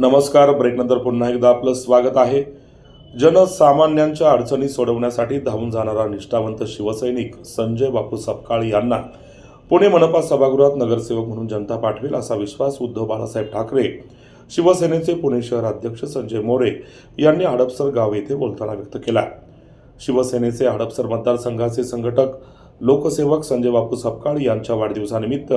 नमस्कार. ब्रेकनंतर पुन्हा एकदा आपलं स्वागत आहे. जनसामान्यांच्या अडचणी सोडवण्यासाठी धावून जाणारा निष्ठावंत शिवसैनिक संजय बापू सपकाळ यांना पुणे मनपा सभागृहात नगरसेवक म्हणून जनता पाठवेल असा विश्वास उद्धव बाळासाहेब ठाकरे शिवसेनेचे पुणे शहर अध्यक्ष संजय मोरे यांनी हडपसर गाव येथे बोलताना व्यक्त केला. शिवसेनेचे हडपसर मतदारसंघाचे संघटक लोकसेवक संजय बापू सपकाळ यांच्या वाढदिवसानिमित्त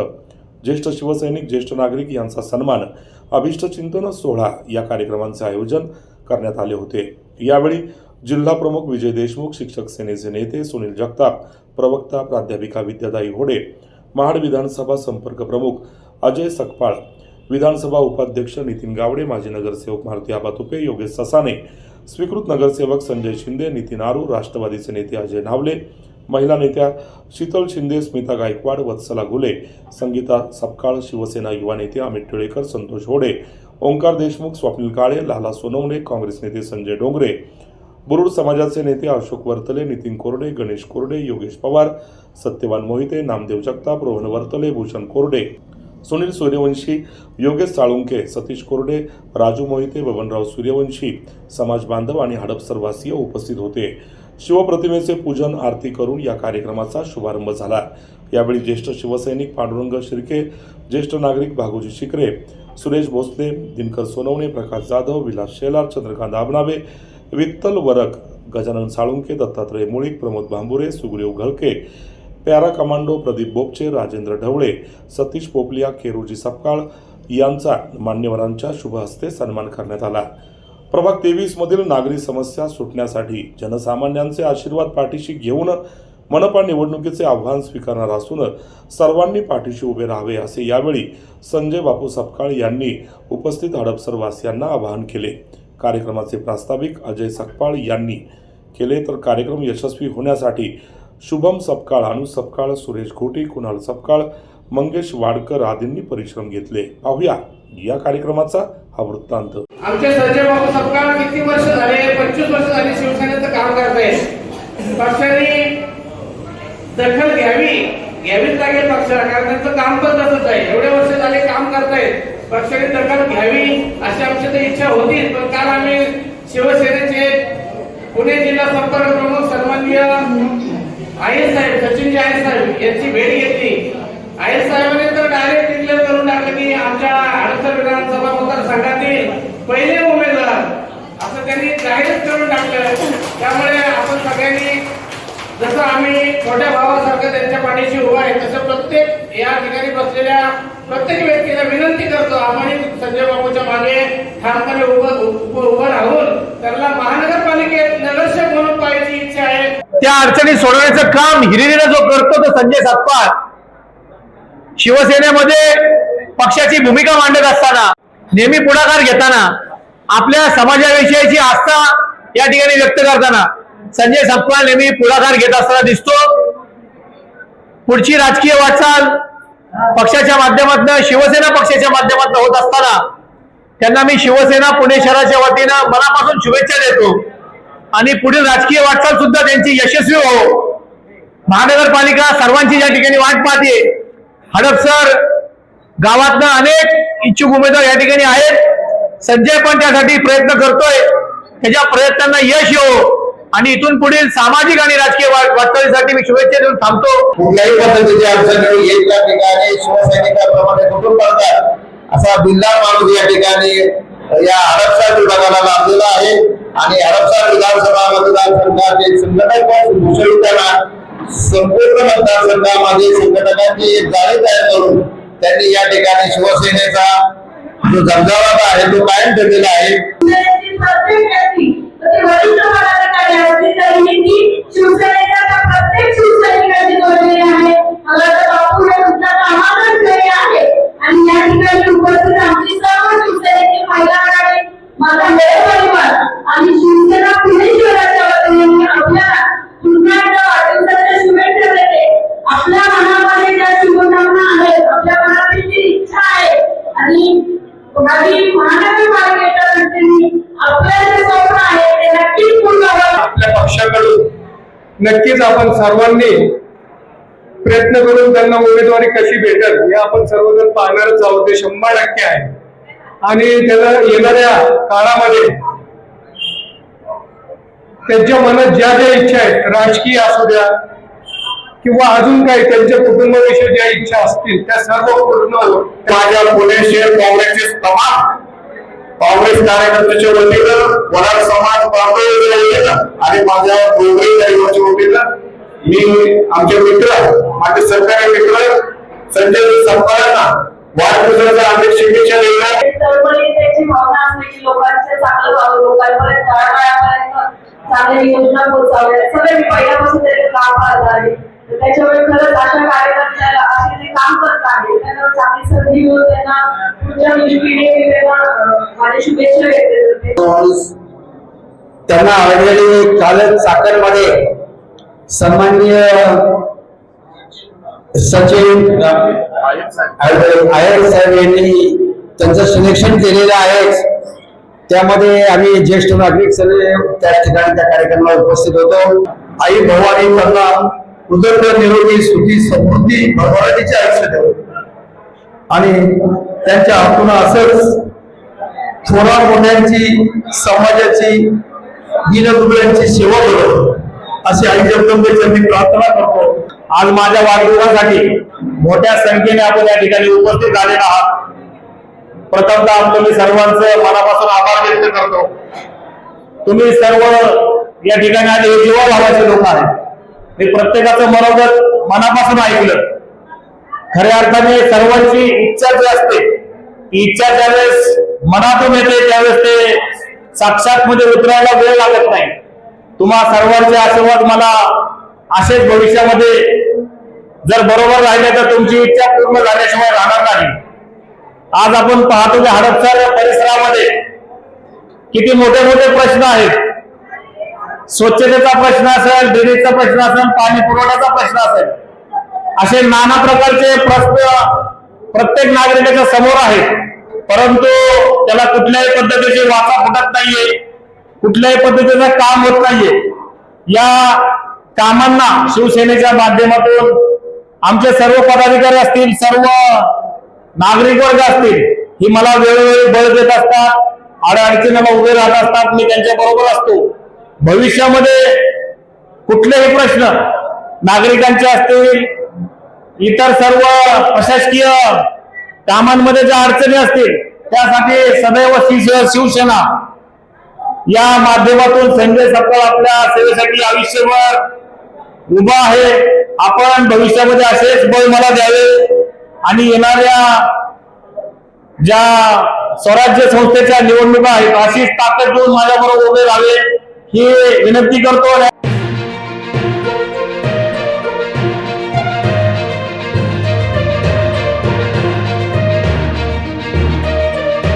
ज्येष्ठ शिवसैनिक ज्येष्ठ नागरिक यांचा सन्मान अभिष्टचिंतन सोहळा या कार्यक्रमांचे आयोजन करण्यात आले होते. यावेळी जिल्हा प्रमुख विजय देशमुख शिक्षक सेनेचे नेते सुनील जगताप प्रवक्ता प्राध्यापिका विद्याताई घोडे महाड विधानसभा संपर्क प्रमुख अजय सकपाळ विधानसभा उपाध्यक्ष नितीन गावडे माजी नगरसेवक मारुती आबा तुपे योगेश ससाने स्वीकृत नगरसेवक संजय शिंदे नितीन आरू राष्ट्रवादीचे नेते अजय नावले महिला नेत्या शीतल शिंदे स्मिता गायकवाड वत्सला घुले संगीता सपकाळ शिवसेना युवा नेते अमित टिळेकर संतोष होडे ओंकार देशमुख स्वप्नील काळे लाला सोनवणे काँग्रेस नेते संजय डोंगरे बुरुड समाजाचे नेते अशोक वर्तले नितीन कोरडे गणेश कोरडे योगेश पवार सत्यवान मोहिते नामदेव जगताप रोहन वर्तले भूषण कोरडे सुनील सूर्यवंशी योगेश साळुंके सतीश कोरडे राजू मोहिते बबनराव सूर्यवंशी समाज बांधव आणि हडपसरवासीय उपस्थित होते. शिवप्रतिमेचे पूजन आरती करून या कार्यक्रमाचा शुभारंभ झाला. यावेळी ज्येष्ठ शिवसैनिक पांडुरंग शिर्के ज्येष्ठ नागरिक भागोजी शिकरे सुरेश भोसले दिनकर सोनवणे प्रकाश जाधव विलास शेलार चंद्रकांत आबनावे विठ्ठल वरक गजानन साळुंके दत्तात्रय मुळीक प्रमोद भांबुरे सुग्रीव घळके प्यारा कमांडो प्रदीप बोपचे राजेंद्र ढवळे सतीश पोपलिया केरोजी सपकाळ यांचा मान्यवरांच्या शुभ हस्ते सन्मान करण्यात आला. प्रभाग तेवीस मधील नागरी समस्या सुटण्यासाठी जनसामान्यांचे आशीर्वाद पाठीशी घेऊन मनपा निवडणुकीचे आव्हान स्वीकारणार असून सर्वांनी पाठीशी उभे राहावे असे यावेळी संजय बापू सपकाळ यांनी उपस्थित हडपसर वासियांना आवाहन केले. कार्यक्रमाचे प्रास्ताविक अजय सकपाळ यांनी केले. तर कार्यक्रम यशस्वी होण्यासाठी शुभम सपकाळ अनु सपकाळ सुरेश घोटी कुणाल सपकाळ मंगेश वाडकर आदींनी परिश्रम घेतले. पाहूया या कार्यक्रमाचा हा वृत्तांत. आमचे संजय बाबू सपकाळ किती वर्ष झाले? पंचवीस वर्ष झाले शिवसेनेचं काम करताय. पक्षाने दखल घ्यावी घ्यावीच लागेल पक्षाला कारण त्यांचं काम पण तसंच आहे. एवढे वर्ष झाले काम करतायत पक्षाने दखल घ्यावी अशी आमची तर इच्छा होती पण काल आम्ही शिवसेनेचे पुणे जिल्हा संपर्क प्रमुख सन्माननीय आय साहेब सचिनजी आय साहेब यांची भेट घेतली. आय साहेबांनी तर डायरेक्ट डिक्लेअर करून टाकलं की आमच्या हडसर विधानसभा मतदारसंघातील पहिले उमेदवार असं त्यांनी जाहीरच करून टाकलं. त्यामुळे आपण सगळ्यांनी जसं आम्ही मोठ्या भावासारखं त्यांच्या पाठीशी उभं आहे तसं प्रत्येक या ठिकाणी बसलेल्या प्रत्येक व्यक्तीला विनंती करतो आम्ही संजय बाबूच्या मागे ठामपणे उभं उभं राहून त्यांना महानगरपालिकेत नगरसेवक म्हणून पाहायची इच्छा आहे. त्या अडचणी सोडवण्याचं काम हिरिरीने जो करतो तो संजय सत्पाळ. शिवसेनेमध्ये पक्षाची भूमिका मांडत असताना नेहमी पुढाकार घेताना आपल्या समाजाविषयीची आस्था या ठिकाणी व्यक्त करताना संजय संपवाल नेहमी पुढाकार घेत असताना दिसतो. पुढची राजकीय वाटचाल पक्षाच्या माध्यमातून शिवसेना पक्षाच्या माध्यमातून होत असताना त्यांना मी शिवसेना पुणे शहराच्या वतीनं मनापासून शुभेच्छा देतो. आणि पुढील राजकीय वाटचाल सुद्धा त्यांची यशस्वी हो महानगरपालिका सर्वांची या ठिकाणी वाट पाहते हडपसर गावातनं अनेक इच्छुक उमेदवार या ठिकाणी आहेत. संजय पण त्यासाठी प्रयत्न करतोय. त्याच्या प्रयत्नांना यश येऊ आणि इथून पुढील सामाजिक आणि राजकीय वाटचालीसाठी मी शुभेच्छा देऊन थांबतो. कुठल्याही पद्धतीची अडचण येईल त्या ठिकाणी शिवसैनिकाप्रमाणे कुठून पडतात? असा बिल्ला माणूस या ठिकाणी या हडपसर विभागाला लाभलेला आहे. आणि हडपसर विधानसभा मतदारसंघाचे संघटक पद भूषविताना संपूर्ण मतदारसंघामध्ये संघटनांची एक जाळी तयार करून त्यांनी या ठिकाणी शिवसेनेचा जो झंझावात आहे तो कायम ठेवलेला आहे. नक्कीच आपण सर्वांनी प्रयत्न करून त्यांना उमेदवारी कशी भेटेल हे आपण सर्वजण पाहणारच आहोत. ते शंभर टक्के आहे. आणि त्याला येणाऱ्या काळामध्ये त्यांच्या मनात ज्या ज्या इच्छा आहेत राजकीय असू द्या किंवा अजून काही त्यांच्या कुटुंबाविषयी ज्या इच्छा असतील त्या सर्व पूर्ण माझ्या पुणे शहर काँग्रेसचे तमाम काँग्रेस कार्यकर्त्याच्या वतीनं वडार समाज बांधव आणि माझ्या डोंगरी दैवाच्या वतीनं मी आमचे मित्र माझे सरकारी मित्र संजय संपादना वाढदिवसाचा अनेक शुभेच्छा देणार त्याची भावना असते की लोकांचे चांगलं व्हावं लोकांपर्यंत तळागाळापर्यंत चांगली योजना पोहोचाव्या सगळे मी पहिल्यापासून त्याचे काम पाहत आहे. त्याच्यामुळे खरंच अशा कार्यकर्त्याला असे जे काम करतात आहे. त्यांना चांगली संधी मिळून त्यांना पुढच्या पिढीने त्यांना माझ्या शुभेच्छा व्यक्त त्यांना ऑलरेडी कालच चाकणमध्ये सन्माननीय सचिन आयर साहेब यांनी त्यांचं सिलेक्शन केलेलं आहे त्यामध्ये आम्ही ज्येष्ठ नागरिक सगळे त्या ठिकाणी त्या कार्यक्रमाला उपस्थित होतो. आई भवानी त्यांना उदंड निरोगी सुखी समृद्धी भगवानीचे आयुष्य देऊ आणि त्यांच्या पुन्हा असंच थोरा मोठ्यांची समाजाची दीनदुबळ्यांची सेवा करो. अशी आई जगदंबेची मी प्रार्थना करतो. आज माझ्या वाढदिवसासाठी मोठ्या संख्येने आपण या ठिकाणी उपस्थित झालेला आहात. प्रथमतः आपलं मी सर्वांचं मनापासून आभार व्यक्त करतो. तुम्ही सर्व या ठिकाणी आले हे जीवाभावाचे लोक आहेत. हे प्रत्येकाचं मनोगत मनापासून ऐकलं. खऱ्या अर्थाने सर्वांची इच्छा जी असते ती इच्छा ज्यावेळेस मनातून येते त्यावेळेस ते साक्षात मध्ये उतरायला वेळ लागत नाही. तुम्हा सर्वांचे आशीर्वाद मला असेच भविष्यामध्ये जर बरोबर राहिले तर तुमची इच्छा पूर्ण झाल्याशिवाय राहणार नाही. आज आपण पाहतो की हडपसर परिसरामध्ये किती मोठे मोठे प्रश्न आहेत. स्वच्छतेचा प्रश्न असेल ड्रेनेजचा प्रश्न असेल पाणी पुरवठ्याचा प्रश्न असेल. असे नाना प्रकारचे प्रश्न प्रत्येक नागरिकाच्या समोर आहेत. परंतु त्याला कुठल्याही पद्धतीची वाचा फुटत नाहीये. कुठल्याही पद्धतीचं काम होत नाहीये. या कामांना शिवसेनेच्या माध्यमातून आमचे सर्व पदाधिकारी असतील सर्व नागरिक वर्ग असतील ही मला वेळोवेळी बळ देत असतात. अडचणीला उभे राहत असतात. मी त्यांच्या बरोबर असतो. भविष्यामध्ये कुठलेही प्रश्न नागरिकांचे असतील इतर सर्व प्रशासकीय कामांमध्ये ज्या अडचणी असतील त्यासाठी सदैव शिवसेना या माध्यमातून संजय सपकाळ आपल्या सेवेसाठी आयुष्यभर उभा आहे. आपण भविष्यामध्ये असेच बळ मला द्यावे आणि येणाऱ्या ज्या स्वराज्य संस्थेच्या निवडणुका आहेत अशीच ताकद देऊन माझ्याबरोबर उभे राहावे ही विनंती करतो.